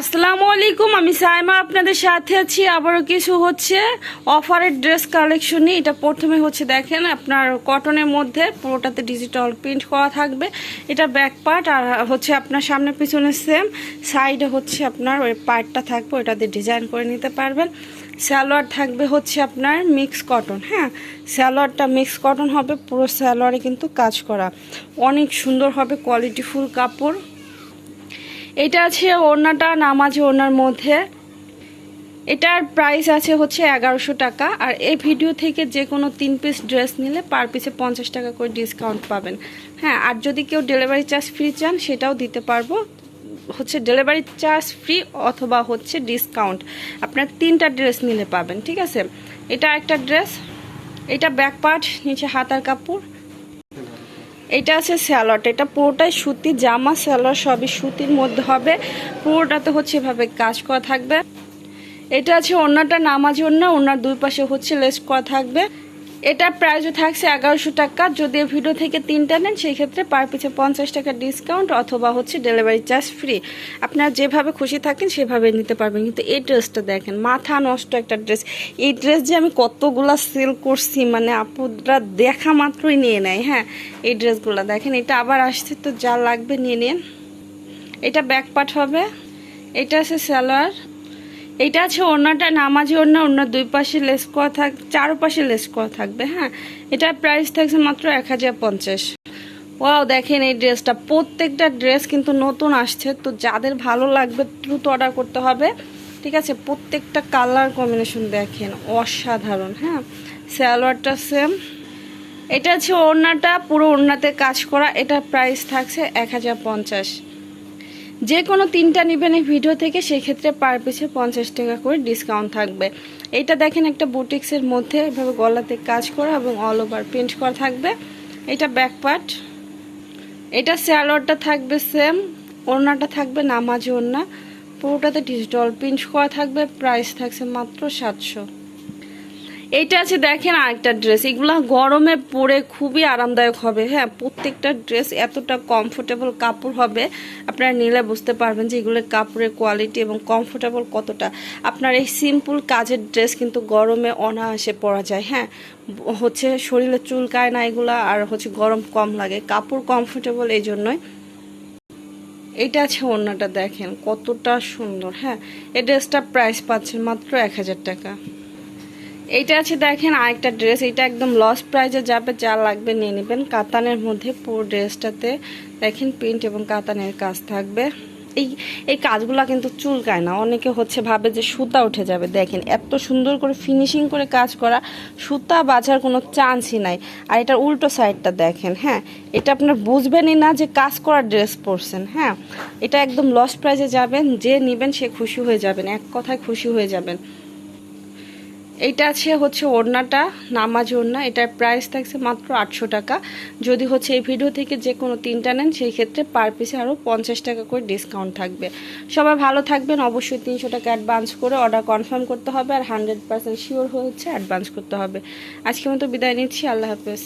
আসসালামু আলাইকুম, আমি সাইমা আপনাদের সাথে আছি। আবারও কিছু হচ্ছে অফারের ড্রেস কালেকশন নিয়ে। এটা প্রথমে হচ্ছে দেখেন, আপনার কটনের মধ্যে পুরোটাতে ডিজিটাল প্রিন্ট করা থাকবে। এটা ব্যাক পার্ট আর হচ্ছে আপনার সামনে পিছনে সেম সাইডে হচ্ছে আপনার ওই পার্টটা থাকবে, ওটাতে ডিজাইন করে নিতে পারবেন। স্যালোয়ার থাকবে হচ্ছে আপনার মিক্স কটন হ্যাঁ? স্যালোয়ারটা মিক্স কটন হবে, পুরো স্যালোয়ারে কিন্তু কাজ করা। অনেক সুন্দর হবে কোয়ালিটিফুল কাপড়। এটা আছে ওড়নাটা, নাম আছে ওড়নার মধ্যে। এটার প্রাইস আছে হচ্ছে এগারোশো টাকা, আর এই ভিডিও থেকে যে কোনো তিন পিস ড্রেস নিলে পার পিসে পঞ্চাশ টাকা করে ডিসকাউন্ট পাবেন। হ্যাঁ আর যদি কেউ ডেলিভারি চার্জ ফ্রি চান, সেটাও দিতে পারব। হচ্ছে ডেলিভারি চার্জ ফ্রি অথবা হচ্ছে ডিসকাউন্ট আপনার তিনটা ড্রেস নিলে পাবেন, ঠিক আছে? এটা একটা ড্রেস এটা ব্যাক পার্ট নিচে হাতার কাপড় এটা আছে স্যালাড এটা পুরোটাই সুতি, জামা স্যালাড সবই সুতির মধ্যে হবে। পুরোটাতে হচ্ছে এভাবে কাজ করা থাকবে। এটা আছে অন্যটা নামাজ অন্য ওনার দুই পাশে হচ্ছে লেস করা থাকবে। এটার প্রাইসও থাকছে এগারোশো টাকা। যদি ভিডিও থেকে তিনটা নেন, সেই ক্ষেত্রে পার পিছে পঞ্চাশ টাকা ডিসকাউন্ট অথবা হচ্ছে ডেলিভারি চার্জ ফ্রি আপনারা যেভাবে খুশি থাকেন, সেভাবে নিতে পারবেন। কিন্তু এই ড্রেসটা দেখেন, মাথা নষ্ট একটা ড্রেস এই ড্রেস যে আমি কতগুলা সেল করছি মানে আপুরা দেখা মাত্রই নিয়ে নেয় হ্যাঁ? এই ড্রেসগুলো দেখেন, এটা আবার আসছে, তো যা লাগবে নিয়ে নিন। এটা ব্যাক পার্ট হবে। এটা আছে স্যালোয়ার এটা আছে ওড়নাটা, নামাজি ওড়না ওড়নার দুই পাশে লেস করা থাক, চারো পাশে লেস করা থাকবে হ্যাঁ? এটার প্রাইস থাকছে মাত্র এক হাজার পঞ্চাশ। ওয়াও দেখেন এই ড্রেসটা প্রত্যেকটা ড্রেস কিন্তু নতুন আসছে, তো যাদের ভালো লাগবে দ্রুত অর্ডার করতে হবে, ঠিক আছে? প্রত্যেকটা কালার কম্বিনেশন দেখেন, অসাধারণ হ্যাঁ? স্যালোয়ারটা সেম এটা হচ্ছে ওড়নাটা, পুরো ওড়নাতে কাজ করা এটার প্রাইস থাকছে এক হাজার পঞ্চাশ। যে কোনো তিনটা নেবেন এই ভিডিও থেকে, সেক্ষেত্রে পার পিছে পঞ্চাশ টাকা করে ডিসকাউন্ট থাকবে। এটা দেখেন একটা বুটিক্সের মধ্যে এভাবে গলাতে কাজ করা এবং অল ওভার প্রিন্ট করা থাকবে। এটা ব্যাক পার্ট এটা স্যালোয়ারটা থাকবে সেম ওড়নাটা থাকবে নামাজি ওড়না। পুরোটাতে ডিজিটাল প্রিন্ট করা থাকবে প্রাইস থাকছে মাত্র সাতশো। এইটা আছে, দেখেন আরেকটা ড্রেস এগুলো গরমে পরে খুবই আরামদায়ক হবে। হ্যাঁ প্রত্যেকটা ড্রেস এতটা কমফোর্টেবল কাপড় হবে, আপনারা নিলে বুঝতে পারবেন যে এগুলোর কাপড়ের কোয়ালিটি এবং কমফোর্টেবল কতটা। আপনার এই সিম্পল কাজের ড্রেস কিন্তু গরমে অনায়াসে পরা যায়। হ্যাঁ হচ্ছে শরীরে চুলকায় না এগুলো, আর হচ্ছে গরম কম লাগে। কাপড় কমফোর্টেবল এই জন্যই। এটা আছে ওড়নাটা, দেখেন কতটা সুন্দর। হ্যাঁ এই ড্রেসটা প্রাইস পাচ্ছেন মাত্র এক হাজার টাকা। এইটা আছে দেখেন, আরেকটা ড্রেস এটা একদম লস প্রাইজে যাবে, যা লাগবে নিয়ে নেবেন। কাতানের মধ্যে পুরো ড্রেসটাতে দেখেন প্রিন্ট এবং কাতানের কাজ থাকবে। এই এই কাজগুলো কিন্তু চুলকায় না। অনেকে হচ্ছে ভাবে যে সুতা উঠে যাবে। দেখেন, এত সুন্দর করে ফিনিশিং করে কাজ করা, সুতা বাজার কোনো চান্সই নাই। আর এটার উল্টো সাইডটা দেখেন হ্যাঁ? এটা আপনার বুঝবেনই না যে কাজ করা ড্রেস পরছেন হ্যাঁ? এটা একদম লস প্রাইজে যাবেন, যে নেবেন সে খুশি হয়ে যাবেন, এক কথায় খুশি হয়ে যাবেন। এইটা আছে হচ্ছে ওড়নাটা, নামাজ ওড়না, এটার প্রাইস থাকছে মাত্র আটশো টাকা। যদি হচ্ছে এই ভিডিও থেকে যে কোনো তিনটা নেন, সেই ক্ষেত্রে পার পিসে আরও পঞ্চাশ টাকা করে ডিসকাউন্ট থাকবে। সবাই ভালো থাকবেন, অবশ্যই তিনশো টাকা অ্যাডভান্স করে অর্ডার কনফার্ম করতে হবে আর হান্ড্রেড পার্সেন্ট শিওর হচ্ছে অ্যাডভান্স করতে হবে। আজকে মতো বিদায় নিচ্ছি, আল্লাহ হাফেজ।